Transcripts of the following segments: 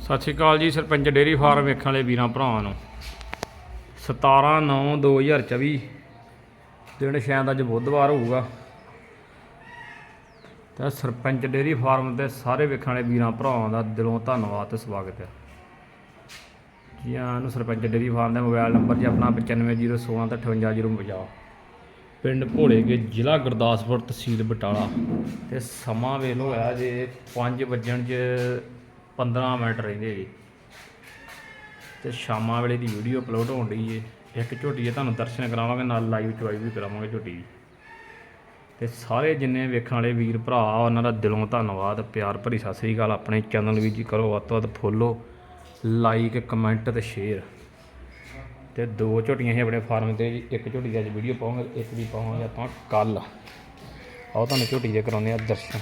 ਸਤਿ ਸ਼੍ਰੀ ਅਕਾਲ ਜੀ, sarpanch dairy farm ਵੇਖਣ ਵਾਲੇ ਵੀਰਾਂ ਭਰਾਵਾਂ ਨੂੰ। 17 9 2024 ਦਿਨ ਸ਼ਾਇਦ ਅੱਜ ਬੁੱਧਵਾਰ ਹੋਊਗਾ। ਤਾਂ ਸਰਪੰਚ ਡੇਰੀ ਫਾਰਮ ਦੇ ਸਾਰੇ ਵੇਖਣ ਵਾਲੇ ਵੀਰਾਂ ਭਰਾਵਾਂ ਦਾ ਦਿਲੋਂ ਧੰਨਵਾਦ ਤੇ ਸਵਾਗਤ ਹੈ। ਜੀ ਆਇਆਂ ਸਰਪੰਚ ਡੇਰੀ ਫਾਰਮ ਦਾ ਮੋਬਾਈਲ ਨੰਬਰ ਜੀ ਆਪਣਾ 9516 ਤੇ 58050 ਪਿੰਡ ਭੋਲੇਗੇ, ਜ਼ਿਲ੍ਹਾ ਗੁਰਦਾਸਪੁਰ ਤਹਿਸੀਲ ਬਟਾਲਾ। ਤੇ ਸਮਾਂ ਵੇਲ ਹੋਇਆ ਜੇ 5 ਵੱਜਣ 'ਚ 15 ਮਿੰਟ ਰਹਿੰਦੇ ਜੀ। ਤੇ ਸ਼ਾਮਾਂ ਵੇਲੇ ਦੀ ਵੀਡੀਓ ਅਪਲੋਡ ਹੋਣ ਡਈ ਏ। ਇੱਕ ਝੋਟੀ ਹੈ ਤੁਹਾਨੂੰ ਦਰਸ਼ਨ ਕਰਾਵਾਂਗੇ, ਨਾਲ ਲਾਈਵ ਚੁਆਈ ਵੀ ਕਰਾਵਾਂਗੇ ਝੋਟੀ ਦੀ। ਤੇ ਸਾਰੇ ਜਿੰਨੇ ਵੇਖਣ ਵਾਲੇ ਵੀਰ ਭਰਾ, ਉਹਨਾਂ ਦਾ ਦਿਲੋਂ ਧੰਨਵਾਦ, ਪਿਆਰ ਭਰੀ ਸਤਿ ਸ੍ਰੀ ਅਕਾਲ। ਆਪਣੇ ਚੈਨਲ ਵੀ ਜੀ ਕਰੋ, ਵੱਧ ਤੋਂ ਵੱਧ ਫੋਲੋ ਲਾਈਕ ਕਮੈਂਟ ਤੇ ਸ਼ੇਅਰ ਤੇ ਦੋ ਝੋਟੀਆਂ ਹੀ ਆਪਣੇ ਫਾਰਮ ਤੇ ਜੀ, ਇੱਕ ਝੋਟੀ ਦੀ ਅੱਜ ਵੀਡੀਓ ਪਾਵਾਂਗੇ, ਇੱਕ ਦੀ ਪਾਵਾਂਗੇ ਆਪਾਂ ਕੱਲ ਆਓ ਤੁਹਾਨੂੰ ਝੋਟੀ ਦੇ ਕਰਾਉਂਦੇ ਆ ਦਰਸ਼ਨ।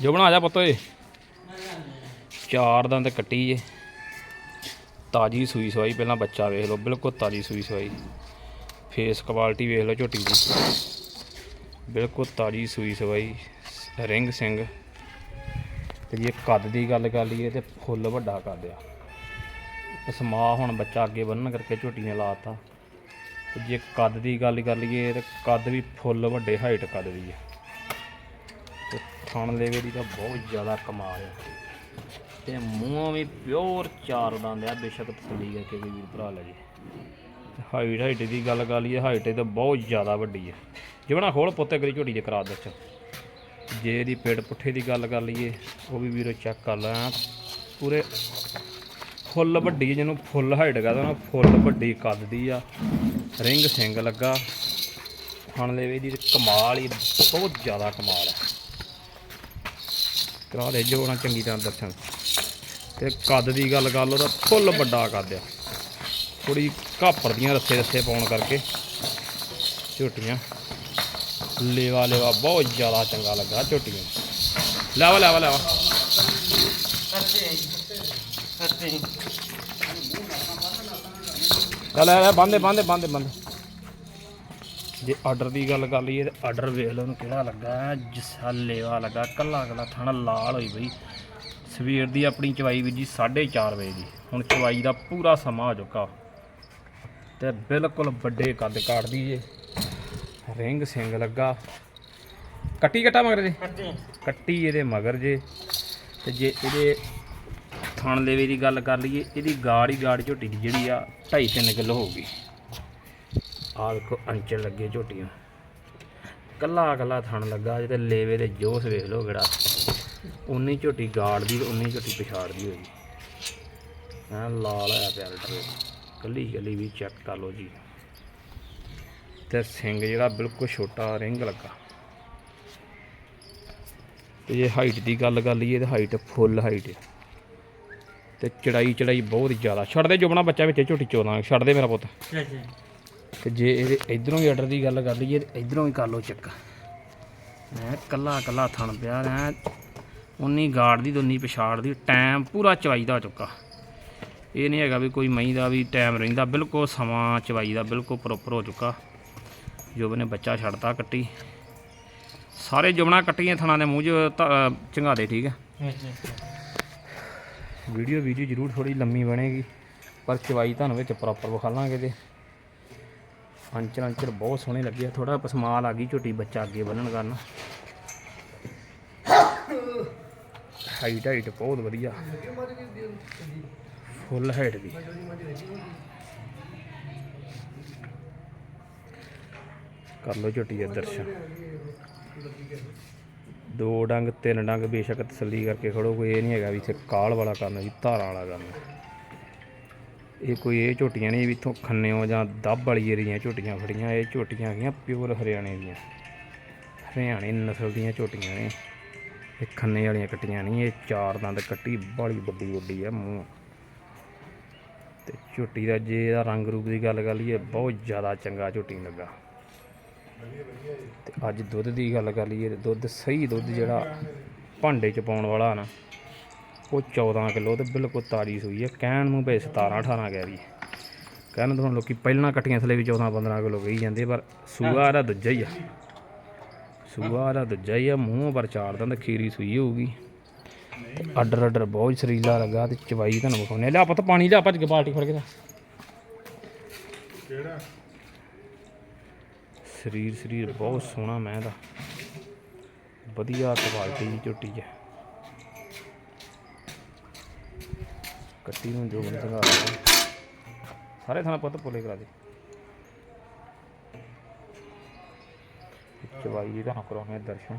ਜੋ ਬਣਾ ਜਾ ਪੁੱਤ ਓਏ। ਚਾਰ ਦੰਦ ਕੱਟੀ ਜੇ। ਤਾਜੀ ਸੂਈ ਸਵਾਈ ਪਹਿਲਾਂ ਬੱਚਾ ਵੇਖ ਲਓ, ਬਿਲਕੁਲ ਤਾਜੀ ਸੂਈ ਸਵਾਈ। ਫੇਸ ਕੁਆਲਿਟੀ ਵੇਖ ਲਓ ਝੋਟੀ ਦੀ। ਬਿਲਕੁਲ ਤਾਜੀ ਸੂਈ ਸਵਾਈ, ਰਿੰਗ ਸਿੰਘ ਤੇ ਜੇ ਕੱਦ ਦੀ ਗੱਲ ਕਰ ਲਈਏ ਤੇ ਫੁੱਲ ਵੱਡਾ ਕੱਦ ਆ। ਸਮਾ ਹੁਣ ਬੱਚਾ ਅੱਗੇ ਬੰਨਣ ਕਰਕੇ ਝੋਟੀ ਨੇ ਲਾਤਾ ਜੇ ਕੱਦ ਦੀ ਗੱਲ ਕਰ ਲਈਏ ਤੇ ਕੱਦ ਵੀ ਫੁੱਲ ਵੱਡੇ ਹਾਈਟ ਕੱਦ ਦੀ ਆ। ਥਣ ਲੇਵੇ ਦੀ ਤਾਂ ਬਹੁਤ ਜ਼ਿਆਦਾ ਕਮਾਲ ਆ। ਤੇ ਮੂੰਹੋਂ ਵੀ ਪਿਓਰ ਚਾਰ ਉਡਾਉਂਦੇ ਆ, ਬੇਸ਼ੱਕ ਤਸੱਲੀ ਕਰਕੇ ਕੋਈ ਵੀਰ ਭਰਾ ਲੈ ਜੇ। ਹਾਈਟ ਹਾਈਟ ਦੀ ਗੱਲ ਕਰ ਲਈਏ ਹਾਈਟ ਤਾਂ ਬਹੁਤ ਜ਼ਿਆਦਾ ਵੱਡੀ ਆ। ਜਿਵਣਾ ਖੋਲ ਪੁੱਤੇ ਕਰੀ ਝੋਟੀ ਦੇ ਕਰਾ ਦੱਸ ਜੇ ਇਹਦੀ ਪੇੜ ਪੁੱਠੇ ਦੀ ਗੱਲ ਕਰ ਲਈਏ, ਉਹ ਵੀ ਵੀਰੋ ਚੈੱਕ ਕਰ ਲੈ ਪੂਰੇ ਫੁੱਲ ਵੱਡੀ ਜਿਹਨੂੰ ਫੁੱਲ ਹਾਈਟ ਕਹਦਾ ਨਾ ਫੁੱਲ ਵੱਡੀ ਕੱਦ ਦੀ ਆ। ਰਿੰਗ ਸਿੰਗ ਲੱਗਾ। ਹਣ ਲੈਵੇ ਦੀ ਕਮਾਲ ਹੀ ਬਹੁਤ ਜ਼ਿਆਦਾ ਕਮਾਲ ਹੈ ਕਰਾ ਦੇ, ਜੋ ਚੰਗੀ ਤਰ੍ਹਾਂ ਦਰਸ਼ਨ ਤੇ ਕੱਦ ਦੀ ਗੱਲ ਕਰ ਲਓ ਤਾਂ ਫੁੱਲ ਵੱਡਾ ਕੱਦ ਆ। ਥੋੜੀ ਘਾਪਰ ਦੀਆਂ ਰੱਸੇ ਰੱਸੇ ਪਾਉਣ ਕਰਕੇ ਝੋਟੀਆਂ। ਲੇਵਾ ਲੇਵਾ ਬਹੁਤ ਜ਼ਿਆਦਾ ਚੰਗਾ ਲੱਗਾ ਝੋਟੀਆਂ। ਲੈਵਾ ਲੈਵਾ ਲੈਵਾ। ਚੱਲ ਲੈ ਲੈ ਬੰਦੇ ਬੰਦੇ ਬੰਦੇ ਬੰਦੇ ਜੇ ਆਰਡਰ ਦੀ ਗੱਲ ਕਰ ਲਈਏ ਤੇ ਆਰਡਰ ਵੇਖ ਲਓ ਉਹਨੂੰ ਕਿਹੜਾ ਲੱਗਾ ਜਿਸਾ ਲੇਵਾ ਲੱਗਾ ਕੱਲਾ ਕੱਲਾ ਥਾਣਾ ਲਾਲ ਹੋਈ ਬਈ। ਸਵੇਰ ਦੀ ਆਪਣੀ ਚਵਾਈ ਵੀ ਜੀ 4:30 ਵਜੇ ਦੀ ਹੁਣ ਚਵਾਈ ਦਾ ਪੂਰਾ ਸਮਾਂ ਹੋ ਚੁੱਕਾ। ਤੇ ਬਿਲਕੁਲ ਵੱਡੇ ਕੱਦ ਕਾਟਦੀ ਜੇ ਰਿੰਗ ਸਿੰਘ ਲੱਗਾ। ਕੱਟੀ ਕੱਟਾ ਮਗਰ ਜੇ? ਕੱਟੀ। ਇਹਦੇ ਮਗਰ ਜੇ। ਤੇ ਜੇ ਇਹਦੇ ਥਣ ਲੇਵੇ ਦੀ ਗੱਲ ਕਰ ਲਈਏ ਇਹਦੀ ਗਾੜ ਹੀ ਗਾੜ ਝੋਟੀ ਜਿਹੜੀ ਆ 2.5 ਕਿਲੋ ਹੋਊਗੀ ਆਹ ਦੇਖੋ ਅੰਚਲ ਲੱਗੇ ਝੋਟੀਆਂ। ਕੱਲਾ ਕੱਲਾ ਥਣ ਲੱਗਾ ਜਿਹਦੇ ਲੇਵੇ ਦੇ ਜੋਸ ਵੇਖ ਲਓ ਕਿਹੜਾ। ਉਨੀ ਝੋਟੀ ਗਾੜ ਦੀ ਉਨੀ ਝੋਟੀ ਪਛਾੜ ਦੀ ਹੋਈ। ਐ ਲਾਲ ਹੋਇਆ ਪਿਆ ਲਟਰ ਕੱਲੀ ਕੱਲੀ ਵੀ ਚੈੱਕ ਕਰ ਲਓ ਜੀ। ਤੇ ਸਿੰਘ ਜਿਹੜਾ ਬਿਲਕੁਲ ਛੋਟਾ ਰਿੰਗ ਲੱਗਾ। ਤੇ ਜੇ ਹਾਈਟ ਦੀ ਗੱਲ ਕਰ ਲਈਏ ਤੇ ਹਾਈਟ ਫੁੱਲ ਹਾਈਟ ਤੇ ਚੜਾਈ ਚੜਾਈ ਬਹੁਤ ਜ਼ਿਆਦਾ। ਛੱਡ ਦੇ ਜੁਬਣਾ ਬੱਚਾ ਵਿੱਚ, ਝੋਟੀ ਚੋਦਾਂ। ਛੱਡ ਦੇ ਮੇਰਾ ਪੁੱਤ। ਤੇ ਜੇ ਇਹਦੇ ਇਧਰੋਂ ਵੀ ਆਰਡਰ ਦੀ ਗੱਲ ਕਰ ਲਈਏ ਤੇ ਇਧਰੋਂ ਵੀ ਕਰ ਲਓ ਚੱਕ ਮੈਂ ਕੱਲਾ ਕੱਲਾ ਥਣ ਪਿਆ ਐ ਉਨੀ ਗਾੜ ਦੀ ਉਨੀ ਪਿਛਾੜ ਦੀ। ਟਾਈਮ ਪੂਰਾ ਚਵਾਈ ਦਾ ਚੁੱਕਾ। ਇਹ ਨਹੀਂ ਹੈਗਾ ਵੀ ਕੋਈ ਮਹੀਂ ਦਾ ਵੀ ਟਾਈਮ ਰਹਿੰਦਾ। ਬਿਲਕੁਲ ਸਮਾਂ ਚਵਾਈ ਦਾ ਬਿਲਕੁਲ ਪ੍ਰੋਪਰ ਹੋ ਚੁੱਕਾ। ਜੋ ਨੇ ਬੱਚਾ ਛੱਡਤਾ ਕੱਟੀ। ਸਾਰੇ ਜੁਮਣਾ ਕੱਟੀਆਂ ਥਣਾ ਦੇ ਮੂੰਹ 'ਚ ਚੰਗਾ ਦੇ ਠੀਕ ਹੈ? ਵੀਡੀਓ ਵੀਡੀਓ ਜ਼ਰੂਰ ਥੋੜੀ ਲੰਮੀ ਬਣੇਗੀ। ਪਰ ਚਵਾਈ ਤੁਹਾਨੂੰ ਵਿੱਚ ਪ੍ਰੋਪਰ ਵਿਖਾ ਲਾਂਗੇ ਤੇ ਅੰਚਰ ਅੰਚਰ ਬਹੁਤ ਸੋਹਣੇ ਲੱਗੇ ਥੋੜਾ ਪਸਮਾਲ ਆ ਗਈ ਝੋਟੀ ਬੱਚਾ ਅੱਗੇ ਬੰਨਣ ਕਰਨ। ਹਾਈਟ ਹਾਈਟ ਬਹੁਤ ਵਧੀਆ। ਫੁੱਲ ਹਾਈਟ ਦੀ। ਕਰ ਲਓ ਝੋਟੀ ਦੇ ਦਰਸ਼ਨ। ਦੋ ਡੰਗ, ਤਿੰਨ ਡੰਗ ਬੇਸ਼ੱਕ ਤਸੱਲੀ ਕਰਕੇ ਖੜੋ, ਕੋਈ ਇਹ ਨਹੀਂ ਹੈਗਾ ਵੀ ਇੱਥੇ ਕਾਲ ਵਾਲਾ ਕੰਮ ਜੀ ਧਾਰਾਂ ਵਾਲਾ ਕੰਮ ਹੈ। ਇਹ ਕੋਈ ਇਹ ਝੋਟੀਆਂ ਨਹੀਂ ਵੀ ਇੱਥੋਂ ਖੰਨਿਓ ਜਾਂ ਦੱਬ ਵਾਲੀ ਏਰੀਆਂ ਝੋਟੀਆਂ ਫੜੀਆਂ, ਇਹ ਝੋਟੀਆਂ ਹੈਗੀਆਂ ਪਿਓਰ ਹਰਿਆਣੇ ਦੀਆਂ। ਹਰਿਆਣੇ ਨਸਲ ਦੀਆਂ ਝੋਟੀਆਂ ਨੇ। ਇਹ ਖੰਨੇ ਵਾਲੀਆਂ ਕੱਟੀਆਂ ਨਹੀਂ, ਇਹ ਚਾਰ ਦੰਦ ਕੱਟੀ ਬੜੀ ਵੱਡੀ ਵੱਡੀ ਆ ਮੂੰਹ। ਤੇ ਝੋਟੀ ਦਾ ਜੇ ਇਹਦਾ ਰੰਗ ਰੂਪ ਦੀ ਗੱਲ ਕਰ ਲਈਏ, ਬਹੁਤ ਜ਼ਿਆਦਾ ਚੰਗਾ ਝੋਟੀ ਲੱਗਾ। ਤੇ ਅੱਜ ਦੁੱਧ ਦੀ ਗੱਲ ਕਰ ਲਈਏ, ਦੁੱਧ ਸਹੀ ਦੁੱਧ ਜਿਹੜਾ ਭਾਂਡੇ ਚ ਪਾਉਣ ਵਾਲਾ ਨਾ ਉਹ 14 ਕਿਲੋ ਤੇ ਬਿਲਕੁਲ ਤਾਜੀ ਸੂਈ ਹੈ। ਕਹਿਣ ਨੂੰ ਬਈ 17 18 ਕਹਿ ਰਹੀ ਕਹਿਣ ਤੋਂ ਹੁਣ ਲੋਕੀ ਪਹਿਲਾਂ ਕੱਟੀਆਂ ਥਲੇ ਵੀ 14 15 ਕਿਲੋ ਕਹੀ ਜਾਂਦੇ ਪਰ ਸੂਆ ਇਹਦਾ ਦੂਜਾ ਹੀ ਆ। ਸੂਆ ਦਾ ਦੂਜਾ ਹੀ ਆ ਮੂੰਹ ਪਰ ਚਾਰ ਦੰਦ ਖੀਰੀ ਸੂਈ ਹੋਊਗੀ। ਅੱਡਰ ਅੱਡਰ ਬਹੁਤ ਸਰੀਲਾ ਲੱਗਾ ਤੇ ਚਵਾਈ ਤੁਹਾਨੂੰ ਵਿਖਾਉਣੇ ਲਿਆ ਪੁੱਤ ਪਾਣੀ ਲਿਆ ਭੱਜ ਕੇ ਬਾਲਟੀ ਫੜ ਕੇ ਲਿਆ। ਕਿਹੜਾ? ਸਰੀਰ ਸਰੀਰ ਬਹੁਤ ਸੋਹਣਾ ਮੈਂ ਦਾ ਵਧੀਆ ਕੁਆਲਿਟੀ ਦੀ ਝੋਟੀ ਹੈ ਕੱਟੀ ਨੂੰ ਜੋ ਚੰਗਾ ਸਾਰੇ ਥਾਂ ਪੁੱਤ ਪੋਲੇ ਕਰਾ ਦੇ। ਚਵਾਈ ਦੀ ਤਾਂ ਕਰਾਉਣੇ ਦਰਸ਼ਨ।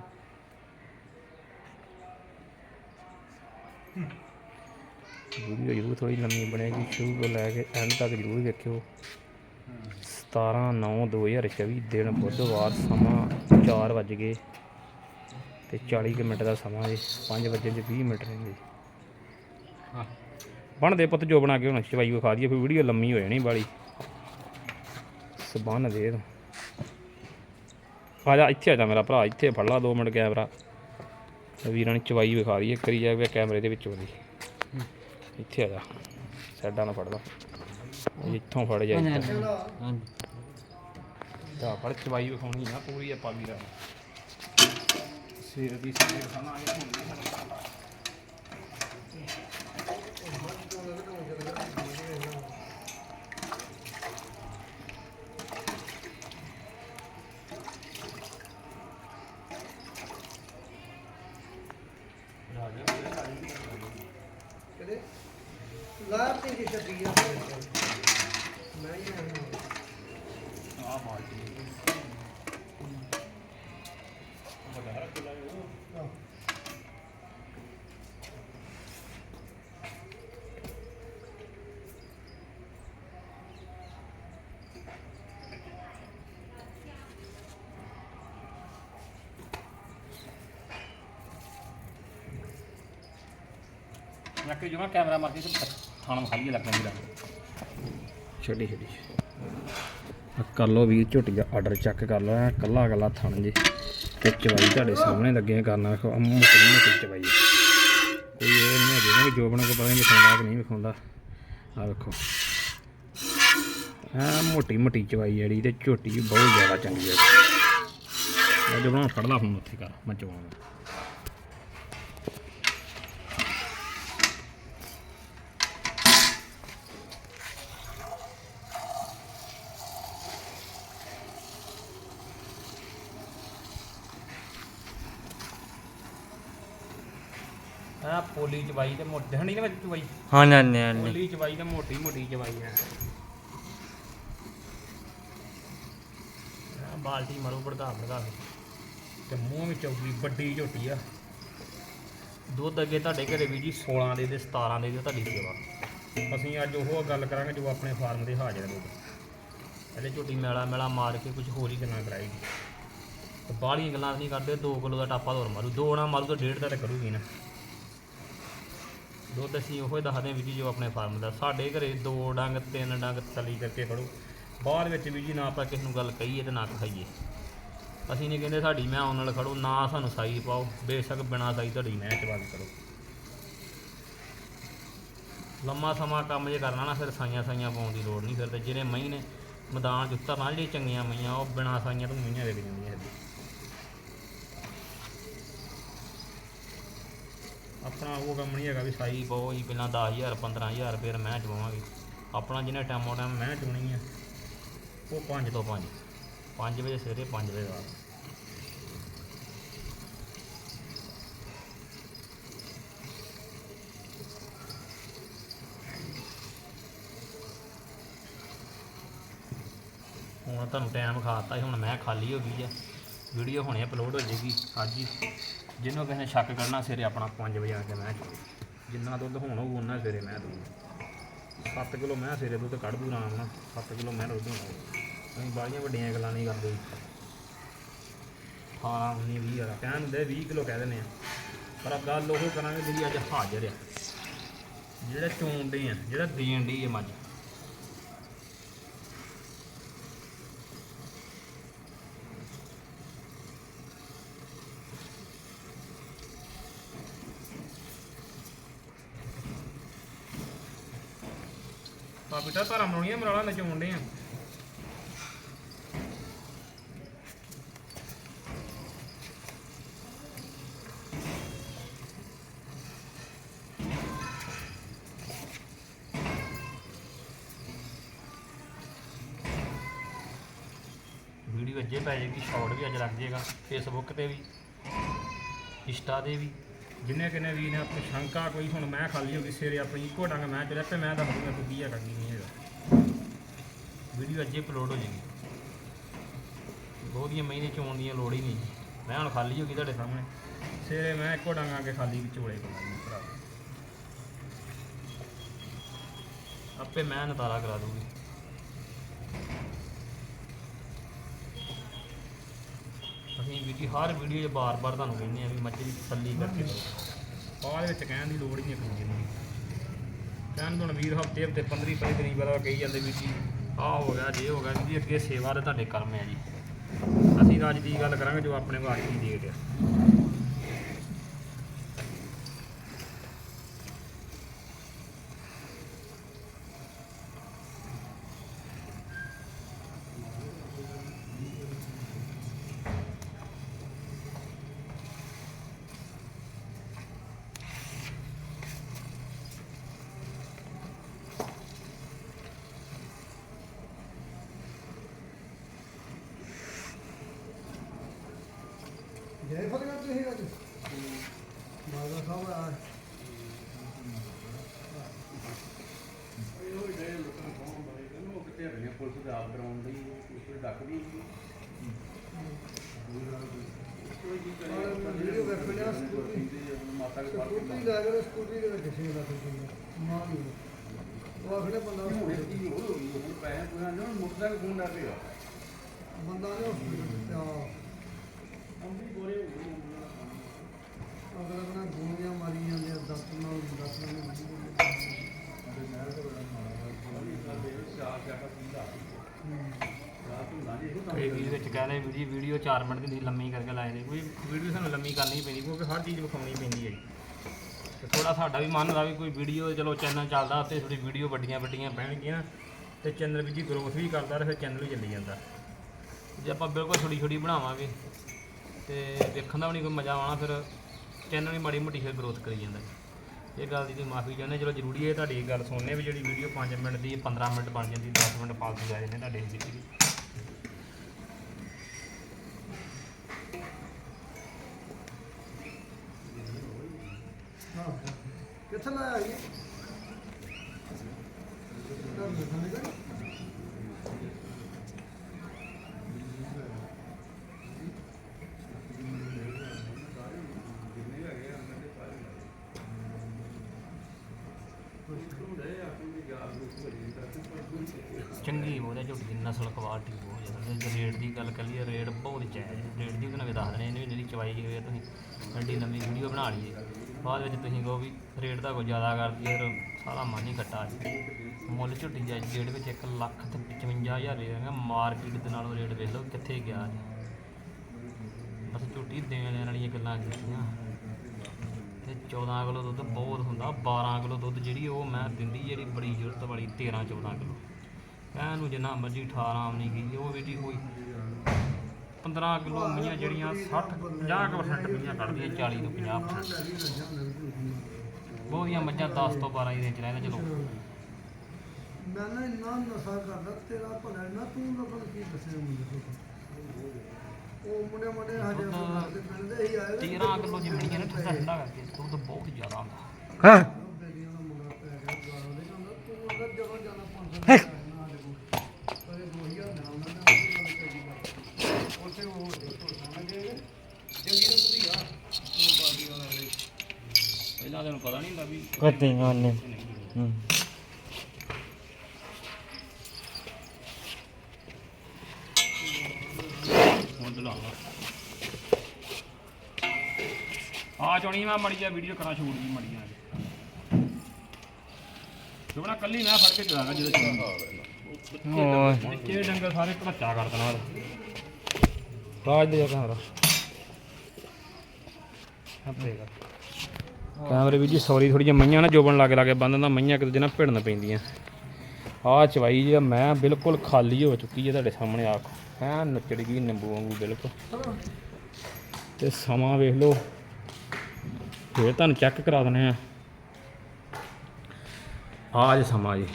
ਵੀਡੀਓ ਜ਼ਰੂਰ ਥੋੜੀ ਲੰਮੀ ਬਣੇਗੀ, ਸ਼ੁਰੂ ਤੋਂ ਲੈ ਕੇ ਐਂਡ ਤੱਕ ਜ਼ਰੂਰ ਵੇਖਿਓ। 17 9 2024 ਦਿਨ ਬੁੱਧਵਾਰ ਸਮਾਂ 4 ਵਜ ਗਏ ਤੇ 40 ਕੁ ਮਿੰਟ ਦਾ ਸਮਾਂ ਜੀ 5 ਵਜੇ ਦੇ 20 ਮਿੰਟ ਰਹਿੰਦੇ। ਬਣਦੇ ਪੁੱਤ ਜੋ ਬਣਾ ਕੇ ਹੁਣ ਚਵਾਈ ਵਿਖਾ ਦਈਏ, ਫਿਰ ਵੀਡੀਓ ਲੰਮੀ ਹੋ ਜਾਣੀ ਬਾਲੀ। ਸਬਨ ਦੇ ਤੂੰ ਆ ਜਾ, ਇੱਥੇ ਆ ਜਾ ਮੇਰਾ ਭਰਾ, ਇੱਥੇ ਫੜ ਲਾ 2 ਮਿੰਟ ਕੈਮਰਾ। ਵੀਰਾਂ ਨੇ ਚਵਾਈ ਵਿਖਾ ਦਈਏ ਕਰੀ ਜਾਵੇ ਕੈਮਰੇ ਦੇ ਵਿੱਚ ਉਹਦੀ। ਇੱਥੇ ਆ ਜਾ ਸਾਈਡਾਂ ਨਾਲ ਫੜ ਲਾ। ਇੱਥੋਂ ਫੜ ਜਾ, ਇੱਥੋਂ। ਤਾਂ ਫੜ, ਚਵਾਈ ਵਿਖਾਉਣੀ ਨਾ ਪੂਰੀ ਆਪਾਂ ਵੀਰਾਂ ਨੂੰ। ਦੀ ਸਿਰ ਖਾਣਾਂਗੇ ਹੁਣ ਕਿਹੜੇ ਲਾਭ ਤੇ ਕੀ ਛੱਡੀ ਆ ਮੈਂ ਹੀ ਆ ਜਮਾ ਕੈਮਰਾ ਮਾਰ ਕੇ ਥਾਣਾ ਖਾਲੀ ਲੱਗਣਾ ਵੀਰਾ ਛੱਡੀ ਛੱਡੀ। ਕਰ ਲਓ ਵੀਰ, ਝੋਟੀ ਦਾ ਆਰਡਰ ਚੈੱਕ ਕਰ ਲਓ, ਐਂ ਕੱਲਾ ਕੱਲਾ ਥਣ ਜੇ। ਤੇ ਚਵਾਈ ਤੁਹਾਡੇ ਸਾਹਮਣੇ ਲੱਗੇ ਕਰਨਾ ਵੇਖੋ ਅੰਮੂ ਕਿੰਨੀ ਮੋਟੀ ਚਵਾਈ। ਕੋਈ ਇਹ ਨਹੀਂ ਹੈਗੇ ਕਿ ਜੋਬਣ ਕੋ ਪਤਾ ਨਹੀਂ ਵਿਖਾਉਂਦਾ ਕਿ ਨਹੀਂ ਵਿਖਾਉਂਦਾ। ਆ ਵੇਖੋ। ਆ ਮੋਟੀ ਮੋਟੀ ਚਵਾਈ ਜਿਹੜੀ, ਤੇ ਝੋਟੀ ਬਹੁਤ ਜ਼ਿਆਦਾ ਚੰਗੀ ਹੈ ਮੈਂ ਜੋਬਣ ਫੜ ਲਾ ਹੁਣ ਉੱਥੇ ਕਰ, ਮੈਂ ਚਵਾਉਂਗਾ ਆ ਪੋਲੀ ਚਵਾਈ ਤੇ ਮੋਟੀ ਦੇਖਣੀ ਨਾ ਵਿੱਚ ਚਵਾਈ? ਹਾਂ ਨਾ ਨਾ ਪੋਲੀ ਚਵਾਈ ਤੇ ਮੋਟੀ ਮੋਟੀ ਚਵਾਈ ਹੈ। ਆ ਬਾਲਟੀ ਮਰੋ ਭੜਕਾ ਭੜਕਾ ਕੇ ਤੇ ਮੂੰਹ ਵਿੱਚ ਚੌਗੀ ਵੱਡੀ ਝੋਟੀ ਆ। ਦੁੱਧ ਅੱਗੇ ਤੁਹਾਡੇ ਘਰੇ ਵੀ ਜੀ 16 ਦੇ ਦੇ 17 ਦੇ ਦੇ ਤੁਹਾਡੀ ਸੇਵਾ। ਅਸੀਂ ਅੱਜ ਉਹ ਗੱਲ ਕਰਾਂਗੇ ਜੋ ਆਪਣੇ ਫਾਰਮ ਦੇ ਹਾਜ਼ਰ ਨੇ। ਇਹਦੇ ਝੋਟੀ ਮੈਲਾ ਮੈਲਾ ਮਾਰ ਕੇ ਕੁਝ ਹੋਰ ਹੀ ਗੱਲਾਂ ਕਰਾਏਗੀ ਤੇ ਬਾਹਲੀਆਂ ਗੱਲਾਂ ਨਹੀਂ ਕਰਦੇ 2 ਕਿਲੋ ਦਾ ਟਾਪਾ ਹੋਰ ਮਾਰੂ। ਦੋ ਨਾ ਮਾਰੂ ਤਾਂ ਡੇਢ ਦਾ ਤਾਂ ਕਰੂਗੀ ਨਾ। ਦੁੱਧ ਅਸੀਂ ਉਹੋ ਦੱਸਦੇ ਹਾਂ ਵੀ ਜੀ ਜੋ ਆਪਣੇ ਫਾਰਮ ਦਾ, ਸਾਡੇ ਘਰੇ ਦੋ ਡੰਗ, ਤਿੰਨ ਡੰਗ ਤਲੀ ਕਰਕੇ ਖੜੋ ਬਾਅਦ ਵਿੱਚ ਵੀ ਜੀ ਨਾ ਆਪਾਂ ਕਿਸੇ ਨੂੰ ਗੱਲ ਕਹੀਏ ਤੇ ਨਾ ਕਹਾਈਏ ਅਸੀਂ ਨਹੀਂ ਕਹਿੰਦੇ ਸਾਡੀ ਮੈਂ ਨਾਲ ਖੜੋ, ਨਾ ਸਾਨੂੰ ਸਾਈ ਪਾਓ। ਬੇਸ਼ੱਕ ਬਿਨਾ ਸਾਈ ਤੁਹਾਡੀ ਮੈਂ ਚਵਾ ਕੇ ਕਰੋ। ਲੰਮਾ ਸਮਾਂ ਕੰਮ ਜੇ ਕਰਨਾ ਨਾ, ਫਿਰ ਸਾਈਆਂ ਸਾਈਆਂ ਪਾਉਣ ਦੀ ਲੋੜ ਨਹੀਂ। ਫਿਰ ਤੇ ਜਿਹੜੇ ਮਹੀਂ ਨੇ, ਮੈਦਾਨ 'ਚ ਉਤਰਨਾ, ਜਿਹੜੀਆਂ ਚੰਗੀਆਂ ਮਈਆਂ ਉਹ ਬਿਨਾ ਸਾਈਆਂ ਤੋਂ ਮਈਆਂ ਵਿਕ ਜਾਂਦੀਆਂ ਇੱਥੇ ਆਪਣਾ ਉਹ ਕੰਮ ਨਹੀਂ ਹੈਗਾ ਵੀ ਸਾਈ ਪਾਓ ਜੀ ਪਹਿਲਾਂ 10000 15000 ਫਿਰ ਮੈਂ ਚਵਾਵਾਂਗੇ। ਆਪਣਾ ਜਿਹਨੇ ਟਾਈਮੋ ਟਾਈਮ ਮੈਂ ਚੁਣੀ ਆ, ਉਹ 5 ਤੋਂ 5 5 ਵਜੇ ਸਵੇਰੇ 5 ਵਜੇ ਰਾਤ ਹੁਣ ਤੁਹਾਨੂੰ ਟਾਈਮ ਖਾਤਾ ਹੁਣ ਮੈਂ ਖਾਲੀ ਹੋ ਗਈ ਆ। ਵੀਡੀਓ ਹੁਣੇ ਅਪਲੋਡ ਹੋ ਜਾਏਗੀ, ਅੱਜ ਹੀ। ਜਿਹਨੂੰ ਕਿਸੇ ਨੇ ਸ਼ੱਕ ਕਰਨਾ ਸਵੇਰੇ ਆਪਣਾ 5 ਵਜੇ ਆ ਕੇ ਮੈਂ ਚੋ ਜਿੰਨਾ ਦੁੱਧ ਹੁਣ ਹੋਊ ਉਹਨਾਂ ਸਵੇਰੇ ਮੈਂ ਦੂੰਗਾ 7 ਕਿਲੋ ਮੈਂ ਸਵੇਰੇ ਦੁੱਧ ਕੱਢ ਦੂੰ ਆਰਾਮ ਨਾਲ 7 ਕਿਲੋ ਮੈਂ ਦੁੱਧ ਹੋਣਾ ਅਸੀਂ ਬਾਹਲੀਆਂ ਵੱਡੀਆਂ ਗੱਲਾਂ ਨਹੀਂ ਕਰਦੇ। ਹਾਂ 19 20 ਵਾਲਾ। ਕਹਿਣ ਹੁੰਦੇ 20 ਕਿਲੋ ਕਹਿ ਦਿੰਦੇ ਆ। ਪਰ ਗੱਲ ਉਹ ਕਰਾਂਗੇ ਜਿਹੜੀ ਅੱਜ ਹਾਜ਼ਰ ਆ। ਜਿਹੜੇ ਚੋਂਦੇ ਆ, ਜਿਹੜਾ ਦੇਣ ਦੀ ਹੈ ਮੱਝ। ਪੁੱਛਾ ਧਾਰਾ ਬਣਾਉਣੀਆਂ ਮਰਾਲਾ ਨਚਾਉਣ ਡੇ ਆ। ਵੀਡੀਓ ਅੱਜੇ ਪੈ ਜਾਏਗੀ ਸ਼ਾਰਟ ਵੀ ਅੱਜ ਲੱਗ ਜਾਏਗਾ ਫੇਸਬੁੱਕ ਤੇ ਵੀ ਇੰਸਟਾ ਤੇ ਵੀ। ਜਿੰਨੇ ਕਿੰਨੇ ਵੀ ਨੇ ਆਪਣੀ ਸ਼ੰਕਾ ਕੋਈ, ਹੁਣ ਮੈਂ ਖਾਲੀ ਹੋ ਗਈ ਸਵੇਰੇ ਆਪਣੀ ਇੱਕੋ ਡੰਗ ਮੈਂ ਚੜਿਆ ਤੇ ਮੈਂ ਦੱਸ ਦੂੰਗਾ ਕਿ ਕੀ ਹੈਗਾ ਕੀ ਨਹੀਂ ਹੈਗਾ। ਵੀਡੀਓ ਅੱਜੇ ਅਪਲੋਡ ਹੋ ਜਾਏਗੀ। ਬਹੁਤੀਆਂ ਮਹੀਨੇ ਚੋਣ ਦੀਆਂ ਲੋੜ ਹੀ ਨਹੀਂ। ਮੈਂ ਹੁਣ ਖਾਲੀ ਹੋ ਗਈ ਤੁਹਾਡੇ ਸਾਹਮਣੇ। ਸਵੇਰੇ ਮੈਂ ਇੱਕੋ ਡੰਗ ਆ ਕੇ ਖਾਲੀ ਵਿੱਚ ਚੋਲੇ ਭਰਾ। ਆਪੇ ਮੈਂ ਨਤਾਰਾ ਕਰਾ ਦੂੰਗੀ। ਅਸੀਂ ਵੀਡੀਓ ਹਰ ਵੀਡੀਓ 'ਚ ਬਾਰ-ਬਾਰ ਤੁਹਾਨੂੰ ਕਹਿੰਦੇ ਆ ਵੀ ਮੱਝ ਦੀ ਤਸੱਲੀ ਕਰਕੇ ਦਿਓ। ਬਾਅਦ ਵਿੱਚ ਕਹਿਣ ਦੀ ਲੋੜ ਹੀ ਨਹੀਂ ਪੈਂਦੀ ਇਹਨੂੰ। ਕਹਿਣ ਤੋਂ ਵੀਰ ਹਫ਼ਤੇ ਹਫ਼ਤੇ 15 20 ਦਿਨ ਵਾਲਾ ਕਹੀ ਜਾਂਦੇ ਵੀ ਜੀ, ਆਹ ਹੋ ਗਿਆ, ਜੇ ਹੋ ਗਿਆ ਵੀ ਅੱਗੇ ਸੇਵਾ ਦੇ ਤੁਹਾਡੇ ਕਰਮ ਹੈ ਜੀ। ਅਸੀਂ ਤਾਂ ਅੱਜ ਦੀ ਗੱਲ ਕਰਾਂਗੇ ਜੋ ਆਪਣੇ ਕੋਲ ਦੀ ਡੇਟ ਆ। ਵੀਡੀਓ ਵੇਖ ਲਿਆ ਸਕੂਟਰੀ ਸਕੂਟਰੀ ਲੈ ਕੇ ਸਕੂਟਰੀ ਦੇ ਵਿੱਚ ਛੇ ਲੱਖ ਮਾਂ ਨੂੰ ਉਹ ਆਖੜੇ ਬੰਦਾ ਬੰਦਾ ਨੇ ਹਸਪੀਟਲ ਆ ਅਗਲਾ ਬਣਾ ਗੋਲੀਆਂ ਮਾਰੀ ਜਾਂਦੇ ਆ ਦਸ ਨਾਲ ਦਸ ਨਾਲ ਮਾਰੀ ਜਾਂਦੇ ਕਈ ਵੀਡੀਓ ਵਿੱਚ ਕਹਿੰਦੇ ਵੀ ਜੀ ਵੀਡੀਓ 4 ਮਿੰਟ ਦੀ ਤੁਸੀਂ ਲੰਮੀ ਕਰਕੇ ਲਾਏ ਨੇ। ਕੋਈ ਵੀਡੀਓ ਸਾਨੂੰ ਲੰਮੀ ਕਰਨੀ ਪੈਂਦੀ, ਕਿਉਂਕਿ ਹਰ ਚੀਜ਼ ਵਿਖਾਉਣੀ ਪੈਂਦੀ ਹੈ ਜੀ। ਤੇ ਥੋੜਾ ਸਾਡਾ ਵੀ ਮਨ ਦਾ ਵੀ ਕੋਈ ਵੀਡੀਓ ਚਲੋ ਚੈਨਲ ਚੱਲਦਾ ਉੱਤੇ ਥੋੜੀ ਵੀਡੀਓ ਵੱਡੀਆਂ ਵੱਡੀਆਂ ਪੈਣਗੀਆਂ ਤੇ ਚੈਨਲ ਵੀ ਜੀ ਗਰੋਥ ਵੀ ਕਰਦਾ ਤੇ ਫਿਰ ਚੈਨਲ ਵੀ ਚੱਲੀ ਜਾਂਦਾ। ਜੇ ਆਪਾਂ ਬਿਲਕੁਲ ਛੋਟੀ ਛੋਟੀ ਬਣਾਵਾਂਗੇ, ਤੇ ਦੇਖਣ ਦਾ ਵੀ ਨਹੀਂ ਕੋਈ ਮਜ਼ਾ ਆਉਣਾ, ਫਿਰ ਚੈਨਲ ਵੀ ਮਾੜੀ ਮੋਟੀ ਫਿਰ ਗਰੋਥ ਕਰੀ ਜਾਂਦਾ ਇਹ ਗੱਲ ਦੀ ਤੇ ਮਾਫੀ ਚਾਹੁੰਦੇ, ਚਲੋ ਜ਼ਰੂਰੀ ਹੈ, ਤੁਹਾਡੀ ਗੱਲ ਸੁਣਨੇ ਵੀ ਜਿਹੜੀ ਵੀਡੀਓ 5 ਮਿੰਟ ਦੀ 15 ਮਿੰਟ ਬਣ ਜਾਂਦੀ 10 ਮਿੰਟ ਫਾਲਤੂ ਜਾ ਜਾਂਦੇ ਤੁਹਾਡੇ ਵਿੱਚ ਦੀ ਹਾਂ ਕਿੱਥੇ ਲਾਇਆ ਇਹ ਚੰਗੀ ਬਹੁਤ ਹੈ ਝੋਟੀ ਦੀ, ਨਸਲ ਕੁਆਲਿਟੀ ਬਹੁਤ ਜ਼ਿਆਦਾ ਜੇ ਰੇਟ ਦੀ ਗੱਲ ਕਰੀਏ, ਰੇਟ ਬਹੁਤ ਜਾਇਜ਼ ਰੇਟ ਦੀ ਤੁਹਾਨੂੰ ਦੱਸ ਦੇਣੇ ਇਹਨੇ ਵੀ ਜਿਹੜੀ ਚਵਾਈ ਹੋਈ ਹੈ ਤੁਸੀਂ ਐਡੀ ਲੰਮੀ ਵੀਡੀਓ ਬਣਾ ਲਈਏ। ਬਾਅਦ ਵਿੱਚ ਤੁਸੀਂ ਕਹੋ ਵੀ ਰੇਟ ਤਾਂ ਕੋਈ ਜ਼ਿਆਦਾ ਕਰਦੀ ਹੈ ਫਿਰ ਸਾਰਾ ਮਨ ਹੀ ਕੱਟਾ ਜੀ ਮੁੱਲ ਝੋਟੀ ਜਾਇਜ਼ ਰੇਟ ਵਿੱਚ 1 ਲੱਖ ਤੇ 55000 ਰੇਟ ਹੈਗਾ ਮਾਰਕੀਟ ਦੇ ਨਾਲੋਂ ਰੇਟ ਵੇਖ ਲਓ ਕਿੱਥੇ ਗਿਆ ਜੀ। ਬਸ ਝੋਟੀ ਦੇਣ ਲੈਣ ਵਾਲੀਆਂ ਗੱਲਾਂ ਕੀਤੀਆਂ। ਤੇ 14 ਕਿਲੋ ਦੁੱਧ ਬਹੁਤ ਹੁੰਦਾ 12 ਕਿਲੋ ਦੁੱਧ ਜਿਹੜੀ ਉਹ ਮੈਂ ਦਿੰਦੀ ਜਿਹੜੀ ਬੜੀ ਜ਼ਰੂਰਤ ਵਾਲੀ 13 14 ਕਿਲੋ। ਕਹਿਣ ਨੂੰ ਜਿੰਨਾ ਮਰਜ਼ੀ 18 ਨਹੀਂ ਗਈ ਉਹ ਵੀ ਹੋਈ। 15 ਕਿਲੋ ਮੀਆਂ ਜਿਹੜੀਆਂ 60 50% ਮੀਆਂ ਕੱਢਦੀਆਂ 40 ਤੋਂ 50% ਲੈ ਲਈ ਰੱਜਾ ਮੇਰੇ ਕੋਲ ਬਹੁਤੀਆਂ ਮੱਝਾਂ 10 ਤੋਂ 12 ਦੇ ਰਹਿੰਦੇ ਚਲੋ। ਮੈਂ ਨਾ ਇੰਨਾ ਨਸ਼ਾ ਕਰਦਾ ਤੇਰਾ ਭਲਾ ਨਾ ਤੂੰ ਲੋਕਾਂ ਨੂੰ ਕੀ ਦੱਸਿਆ ਮੁੰਡੇ ਉਹ ਮੁੰਡੇ ਮੁੰਡੇ ਹਜੇ ਪਿੰਡ ਦੇ ਹੀ ਆਏ 13 ਕਿਲੋ ਜਿੰਨੀਆਂ ਨੇ ਠੰਡਾ ਠੰਡਾ ਕਰਕੇ ਦੁੱਧ ਬਹੁਤ ਜ਼ਿਆਦਾ ਹੁੰਦਾ। ਹਾਂ ਬੇੜੀਆਂ ਦਾ ਮੁੰਡਾ ਪੈ ਗਿਆ ਗਾਲਾਂ ਦੇ ਕਹਿੰਦਾ ਤੂੰ ਅੰਦਰ ਜਦੋਂ ਜਾਣਾ 500 ਨਾ ਦੇ ਪਰ ਇਹ 2000 ਨਾ ਉਹਨਾਂ ਦਾ ਉੱਥੇ ਉਹ ਸਮਝੇ ਜੰਗੀ ਦਾ ਵਧੀਆ ਉਹ ਬਾਦੀ ਵਾਲਾ ਲੈ ਪਹਿਲਾਂ ਤੈਨੂੰ ਪਤਾ ਹੂੰ ਹੁਣ ਚਲਾਵਾ ਆ ਚੋਣੀ ਮੈਂ ਮੜੀ ਜਾ ਵੀਡੀਓ ਕਰਾਂ ਸ਼ੂਟ ਦੀ ਮੜੀ ਜਾ ਜੁਗਣਾ ਕੱਲੀ ਮੈਂ ਫੜ ਕੇ ਚਲਾਗਾ ਜਦੋਂ ਓਏ ਨਿੱਕੇ ਡੰਗਰ ਸਾਰੇ ਘੱਚਾ ਕਰ ਦੇਣਾ ਰਾਜ ਦੇ ਕੈਮਰਾ ਹੱਥੇਗਾ ਕੈਮਰੇ ਵੀ ਜੀ ਸੌਰੀ ਥੋੜੀ ਜਿਹੀਆਂ ਮਈਆਂ ਨਾ ਜੋਬਣ ਲੱਗ ਲੱਗੇ ਬੰਦ ਨਾ ਮਈਆਂ ਕਿਤੇ ਨਾ ਭਿੜਨ ਪੈਂਦੀਆਂ। ਆ ਚਵਾਈ ਜੀ ਮੈਂ ਬਿਲਕੁਲ ਖਾਲੀ ਹੋ ਚੁੱਕੀ ਹੈ ਤੁਹਾਡੇ ਸਾਹਮਣੇ ਆਖ ਐ ਨੱਚੜ ਗਈ ਨਿੰਬੂ ਵਾਂਗੂ ਬਿਲਕੁਲ। ਤੇ ਸਮਾਂ ਵੇਖ ਲਓ, ਫੇਰ ਤੁਹਾਨੂੰ ਚੈੱਕ ਕਰਾ ਦਨੇ ਆ ਜੇ ਸਮਾਂ ਜੀ।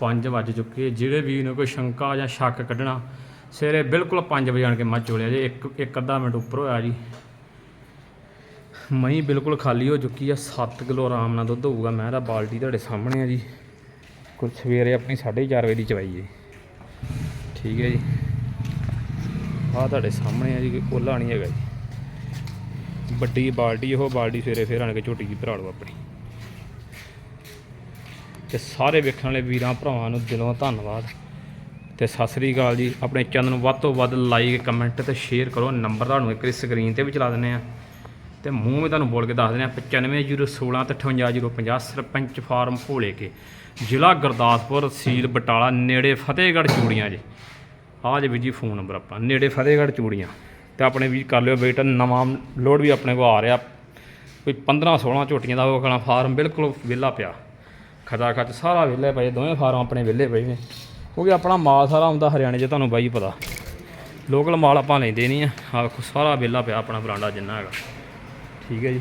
5 ਵੱਜ ਚੁੱਕੇ ਜਿਹੜੇ ਵੀ ਨੇ ਕੋਈ ਸ਼ੰਕਾ ਜਾਂ ਸ਼ੱਕ ਕੱਢਣਾ, ਸਵੇਰੇ ਬਿਲਕੁਲ 5 ਵਜੇ ਆਣ ਕੇ ਮੱਝ ਚੋਲਿਆ ਜੇ, ਇੱਕ ਇੱਕ ਅੱਧਾ ਮਿੰਟ ਉੱਪਰ ਹੋਇਆ ਜੀ। ਮਹੀਂ ਬਿਲਕੁਲ ਖਾਲੀ ਹੋ ਚੁੱਕੀ ਆ 7 ਕਿਲੋ ਆਰਾਮ ਨਾਲ ਦੁੱਧ ਹੋਊਗਾ। ਮੈਂ ਤਾਂ ਬਾਲਟੀ ਤੁਹਾਡੇ ਸਾਹਮਣੇ ਆ ਜੀ। ਕੁਝ ਸਵੇਰੇ ਆਪਣੀ 4:30 ਵਜੇ ਦੀ ਚਵਾਈ ਹੈ ਠੀਕ ਹੈ ਜੀ। ਆਹ ਤੁਹਾਡੇ ਸਾਹਮਣੇ ਆ ਜੀ ਕੋਈ ਕੋਲਾ ਨਹੀਂ ਹੈਗਾ ਜੀ। ਵੱਡੀ ਬਾਲਟੀ, ਉਹ ਬਾਲਟੀ ਸਵੇਰੇ ਫੇਰ ਆਣ ਕੇ ਝੋਟੀ ਦੀ ਭਰਾ ਲਓ ਆਪਣੀ। ਤੇ ਸਾਰੇ ਵੇਖਣ ਵਾਲੇ ਵੀਰਾਂ, ਭਰਾਵਾਂ ਨੂੰ ਦਿਲੋਂ ਧੰਨਵਾਦ। ਤੇ ਸਤਿ ਸ੍ਰੀ ਅਕਾਲ ਜੀ। ਆਪਣੇ ਚੈਨਲ ਨੂੰ ਵੱਧ ਤੋਂ ਵੱਧ ਲਾਈਕ ਕਮੈਂਟ ਤੇ ਸ਼ੇਅਰ ਕਰੋ। ਨੰਬਰ ਤੁਹਾਨੂੰ ਇੱਕ ਸਕਰੀਨ ਤੇ ਵੀ ਚਲਾ ਦਿੰਨੇ ਆ। ਤੇ ਮੂੰਹ ਮੈਂ ਤੁਹਾਨੂੰ ਬੋਲ ਕੇ ਦੱਸ ਦਿੰਦੇ ਆ 95016 ਤੇ 58050 ਸਰਪੰਚ ਫਾਰਮ ਭੋਲੇ ਕੇ। ਜ਼ਿਲ੍ਹਾ ਗੁਰਦਾਸਪੁਰ ਤਹਿਸੀਲ ਬਟਾਲਾ, ਨੇੜੇ ਫਤਿਹਗੜ੍ਹ ਚੂੜੀਆਂ ਜੀ। ਆਹ ਜੇ ਵੀ ਜੀ ਫੋਨ ਨੰਬਰ ਆਪਣਾ ਨੇੜੇ ਫਤਿਹਗੜ੍ਹ ਚੂੜੀਆਂ। ਤੇ ਆਪਣੇ ਵੀ ਕਰ ਲਿਓ ਵੇਟ, ਨਵਾਂ ਲੋਡ ਵੀ ਆਪਣੇ ਕੋਲ ਆ ਰਿਹਾ। ਕੋਈ 15 16 ਝੋਟੀਆਂ ਦਾ ਉਹ ਕਹਣਾ ਫਾਰਮ ਬਿਲਕੁਲ ਵਿਹਲਾ ਪਿਆ। ਖਦਾ ਖਚ ਸਾਰਾ ਵਿਹਲੇ ਪਏ ਦੋਵੇਂ ਫਾਰਮ ਆਪਣੇ ਵਿਹਲੇ ਪਏ ਨੇ। ਕਿਉਂਕਿ ਆਪਣਾ ਮਾਲ ਸਾਰਾ ਆਉਂਦਾ ਹਰਿਆਣੇ 'ਚ, ਤੁਹਾਨੂੰ ਬਾਈ ਪਤਾ। ਲੋਕਲ ਮਾਲ ਆਪਾਂ ਲੈਂਦੇ ਨਹੀਂ ਆ। ਆਹ ਸਾਰਾ ਵਿਹਲਾ ਪਿਆ ਆਪਣਾ ਬਰਾਂਡਾ ਜਿੰਨਾ ਹੈਗਾ। ਠੀਕ ਹੈ ਜੀ।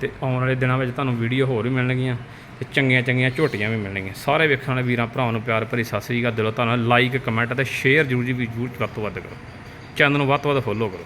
ਤੇ ਆਉਣ ਵਾਲੇ ਦਿਨਾਂ ਵਿੱਚ ਤੁਹਾਨੂੰ ਵੀਡੀਓ ਹੋਰ ਵੀ ਮਿਲਣਗੀਆਂ ਤੇ ਚੰਗੀਆਂ ਚੰਗੀਆਂ ਝੋਟੀਆਂ ਵੀ ਮਿਲਣਗੀਆਂ। ਸਾਰੇ ਵੇਖਣ ਵਾਲੇ ਵੀਰਾਂ, ਭਰਾਵਾਂ ਨੂੰ ਪਿਆਰ ਭਰੀ ਸਤਿ ਸ੍ਰੀ ਅਕਾਲ। ਦਿਲੋਂ ਤੁਹਾਨੂੰ ਲਾਈਕ ਕਮੈਂਟ ਅਤੇ ਸ਼ੇਅਰ ਜ਼ਰੂਰ ਜੀ, ਵੀ ਜ਼ਰੂਰ ਵੱਧ ਤੋਂ ਵੱਧ ਕਰੋ। ਚੈਨਲ ਨੂੰ ਵੱਧ ਤੋਂ ਵੱਧ ਫੋਲੋ ਕਰੋ।